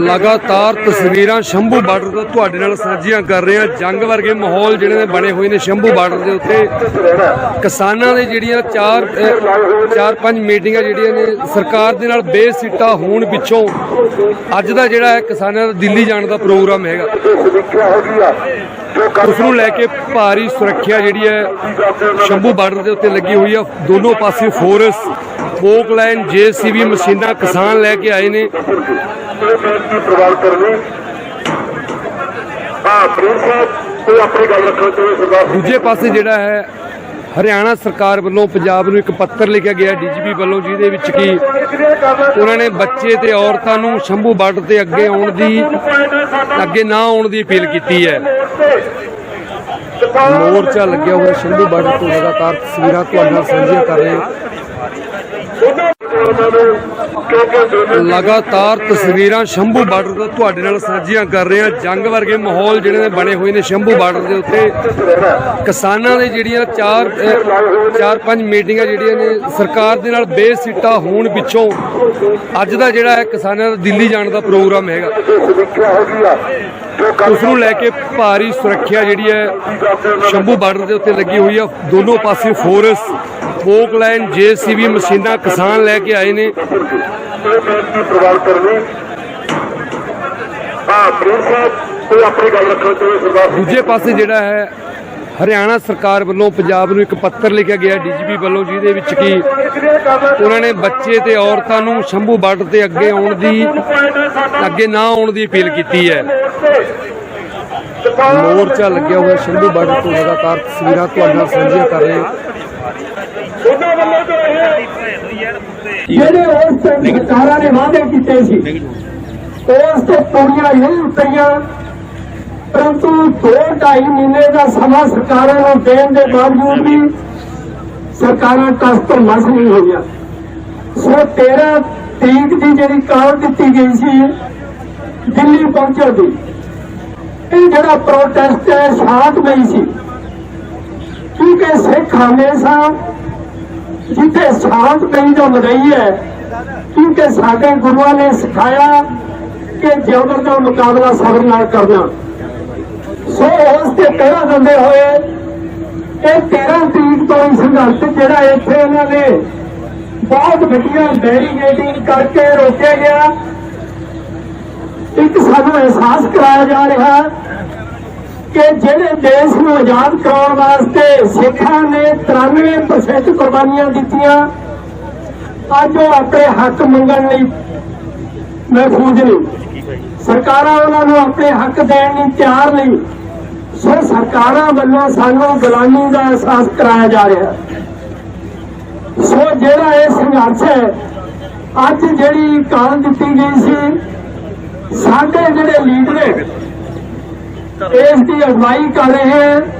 ਲਗਾਤਾਰ ਤਸਵੀਰਾਂ ਸ਼ੰਭੂ ਬਾਰਡਰ ਤੋਂ ਤੁਹਾਡੇ ਨਾਲ ਸਾਂਝੀਆਂ ਕਰ ਰਹੇ ਹਾਂ। ਜੰਗ ਵਰਗੇ ਮਾਹੌਲ ਜਿਹੜੇ ਨੇ ਬਣੇ ਹੋਏ ਨੇ ਸ਼ੰਭੂ ਬਾਰਡਰ ਦੇ ਉੱਤੇ। ਕਿਸਾਨਾਂ ਦੇ ਜਿਹੜੀਆਂ ਚਾਰ ਚਾਰ ਪੰਜ ਮੀਟਿੰਗਾਂ ਜਿਹੜੀਆਂ ਨੇ, ਸਰਕਾਰ ਦੇ ਨਾਲ ਬੇਸਿੱਟਾ ਹੋਣ ਪਿੱਛੋਂ ਅੱਜ ਦਾ ਜਿਹੜਾ ਹੈ ਕਿਸਾਨਾਂ ਦਾ ਦਿੱਲੀ ਜਾਣ ਦਾ ਪ੍ਰੋਗਰਾਮ ਹੈਗਾ। ਉਸ ਨੂੰ ਲੈ ਕੇ ਭਾਰੀ ਸੁਰੱਖਿਆ ਜਿਹੜੀ ਹੈ, ਸ਼ੰਭੂ ਬਾਰਡਰ ਦੇ ਉੱਤੇ ਲੱਗੀ ਹੋਈ ਆ ਦੋਨੋਂ ਪਾਸੇ ਫੋਰਸ ਪੋਕ ਲਾਈਨ ਜੇਸੀਬੀ ਮਸ਼ੀਨਾਂ ਕਿਸਾਨ ਲੈ ਕੇ ਆਏ ਨੇ। ਦੂਜੇ ਪਾਸੇ ਜਿਹੜਾ ਹੈ, ਹਰਿਆਣਾ ਸਰਕਾਰ ਵੱਲੋਂ ਪੰਜਾਬ ਨੂੰ ਇੱਕ ਪੱਤਰ ਲਿਖਿਆ ਗਿਆ ਡੀਜੀਪੀ ਵੱਲੋਂ, ਜਿਹਦੇ ਵਿੱਚ ਕਿ ਉਹਨਾਂ ਨੇ ਬੱਚੇ ਤੇ ਔਰਤਾਂ ਨੂੰ ਸ਼ੰਭੂ ਬਾਰਡਰ ਤੇ ਅੱਗੇ ਆਉਣ ਦੀ, ਅੱਗੇ ਨਾ ਆਉਣ ਦੀ ਅਪੀਲ ਕੀਤੀ ਹੈ। ਮੋਰਚਾ ਲੱਗਿਆ ਹੋਇਆ ਸ਼ੰਭੂ ਬਾਰਡਰ ਤੋਂ ਲਗਾਤਾਰ ਤਸਵੀਰਾਂ ਤੁਹਾਡੇ ਨਾਲ ਸਾਂਝੀਆਂ ਕਰ ਰਹੇ ਹਾਂ। ਲਗਾਤਾਰ ਤਸਵੀਰਾਂ ਸ਼ੰਭੂ ਬਾਰਡਰ ਤੋਂ ਤੁਹਾਡੇ ਨਾਲ ਸਾਂਝੀਆਂ ਕਰ ਰਹੇ ਹਾਂ। ਜੰਗ ਵਰਗੇ ਮਾਹੌਲ ਜਿਹੜੇ ਨੇ ਬਣੇ ਹੋਏ ਨੇ ਸ਼ੰਭੂ ਬਾਰਡਰ ਦੇ ਉੱਤੇ। ਕਿਸਾਨਾਂ ਦੇ ਜਿਹੜੀਆਂ ਚਾਰ ਚਾਰ ਪੰਜ ਮੀਟਿੰਗਾਂ ਜਿਹੜੀਆਂ ਨੇ, ਸਰਕਾਰ ਦੇ ਨਾਲ ਬੇਸਿੱਟਾ ਹੋਣ ਪਿੱਛੋਂ ਅੱਜ ਦਾ ਜਿਹੜਾ ਹੈ ਕਿਸਾਨਾਂ ਦਾ ਦਿੱਲੀ ਜਾਣ ਦਾ ਪ੍ਰੋਗਰਾਮ ਹੈਗਾ। ਸਮੀਖਿਆ ਉਸ ਨੂੰ ਲੈ ਕੇ ਭਾਰੀ ਸੁਰੱਖਿਆ ਜਿਹੜੀ ਹੈ ਸ਼ੰਭੂ ਬਾਰਡਰ ਦੇ ਉੱਤੇ ਲੱਗੀ ਹੋਈ ਹੈ। ਦੋਨੋਂ ਪਾਸੇ ਫੋਰਸ ਪੋਕ ਲਾਈਨ ਜੇਸੀਬੀ ਮਸ਼ੀਨਾਂ ਕਿਸਾਨ ਲੈ ਕੇ ਆਏ ਨੇ। ਪ੍ਰਵਾਨ ਕਰਨੀ ਹਾਂ ਪ੍ਰਿੰਸ ਸਾਹਿਬ ਕੋਈ ਆਪਣੀ ਗੱਲ ਰੱਖਣਾ ਚਾਹੁੰਦੇ ਸਰਦਾਰ ਦੂਜੇ ਪਾਸੇ ਜਿਹੜਾ ਹੈ, ਹਰਿਆਣਾ ਸਰਕਾਰ ਵੱਲੋਂ ਪੰਜਾਬ ਨੂੰ ਇੱਕ ਪੱਤਰ ਲਿਖਿਆ ਗਿਆ ਡੀਜੀਪੀ ਵੱਲੋਂ, ਜਿਹਦੇ ਵਿੱਚ ਕਿ ਉਹਨਾਂ ਨੇ ਬੱਚੇ ਤੇ ਔਰਤਾਂ ਨੂੰ ਸ਼ੰਭੂ ਬਾਰਡਰ ਤੇ ਅੱਗੇ ਆਉਣ ਦੀ, ਅੱਗੇ ਨਾ ਆਉਣ ਦੀ ਅਪੀਲ ਕੀਤੀ ਹੈ। ਮੋਰਚਾ ਲੱਗਿਆ ਹੋਇਆ ਸ਼ੰਭੂ ਬਾਰਡਰ ਤੋਂ ਲਗਾਤਾਰ ਤਸਵੀਰਾਂ ਤੁਹਾਡੇ ਨਾਲ ਸਾਂਝੀਆਂ ਕਰ ਰਹੇ ਹਾਂ। ਜਿਹੜੇ ਉਸ ਸਰਕਾਰਾਂ ਨੇ ਵਾਅਦੇ ਕੀਤੇ ਸੀ, ਉਸ ਤੇ ਪੂਰੀਆਂ ਨਹੀਂ ਉਤਰੀਆਂ ਪਰੰਤੂ ਦੋ ਢਾਈ ਮਹੀਨੇ ਦਾ ਸਮਾਂ ਸਰਕਾਰਾਂ ਨੂੰ ਦੇਣ ਦੇ ਬਾਵਜੂਦ ਵੀ ਸਰਕਾਰਾਂ ਟਸ ਤੋਂ ਮਸ ਨਹੀਂ ਹੋਈਆਂ। ਸੋ 13 ਤਰੀਕ ਦੀ ਜਿਹੜੀ ਕਾਲ ਦਿੱਤੀ ਗਈ ਸੀ, ਦਿੱਲੀ ਪਹੁੰਚਣ ਦੀ, ਇਹ ਜਿਹੜਾ ਪ੍ਰੋਟੈਸਟ ਹੈ ਸ਼ਾਂਤਮਈ ਸੀ। ਕਿਉਂਕਿ ਸਿੱਖ ਹਮੇਸ਼ਾ ਜਿੱਥੇ ਸ਼ਾਂਤ ਪਈ ਜੋ ਲਗਾਈ ਹੈ, ਕਿਉਂਕਿ ਸਾਡੇ ਗੁਰੂਆਂ ਨੇ ਸਿਖਾਇਆ ਕਿ ਜ਼ਬਰ ਦਾ ਮੁਕਾਬਲਾ ਸਬਰ ਨਾਲ ਕਰਨਾ। ਸੋ ਉਸ ਤੇ ਪਹਿਰਾ ਦਿੰਦੇ ਹੋਏ ਇਹ 13 ਤਰੀਕ ਤੋਂ ਹੀ ਸੰਘਰਸ਼ ਜਿਹੜਾ ਇੱਥੇ ਇਹਨਾਂ ਨੇ ਬਹੁਤ ਵੱਡੀਆਂ ਬੈਰੀਗੇਡਿੰਗ ਕਰਕੇ ਰੋਕਿਆ ਗਿਆ। ਇੱਕ ਸਾਨੂੰ ਅਹਿਸਾਸ ਕਰਾਇਆ ਜਾ ਰਿਹਾ ਕਿ ਜਿਹੜੇ ਦੇਸ਼ ਨੂੰ ਆਜ਼ਾਦ ਕਰਾਉਣ ਵਾਸਤੇ ਸਿੱਖਾਂ ਨੇ 93% ਕੁਰਬਾਨੀਆਂ ਦਿੱਤੀਆਂ, ਅੱਜ ਉਹ ਆਪਣੇ ਹੱਕ ਮੰਗਣ ਲਈ ਮਹਿਫੂਜ਼ ਨਹੀਂ ਸਰਕਾਰਾਂ ਉਹਨਾਂ ਨੂੰ ਆਪਣੇ ਹੱਕ ਦੇਣ ਲਈ ਤਿਆਰ ਨਹੀਂ, ਸੋ ਸਰਕਾਰਾਂ ਵੱਲੋਂ ਸਾਨੂੰ ਗੁਲਾਮੀ ਦਾ ਅਹਿਸਾਸ ਕਰਾਇਆ ਜਾ ਰਿਹਾ। ਸੋ ਜਿਹੜਾ ਇਹ ਸੰਘਰਸ਼ ਹੈ, ਅੱਜ ਜਿਹੜੀ ਕਾਲ ਦਿੱਤੀ ਗਈ ਸੀ, ਸਾਡੇ ਜਿਹੜੇ ਲੀਡਰ ਇਸ ਦੀ ਅਗਵਾਈ ਕਰ ਰਹੇ ਹਨ।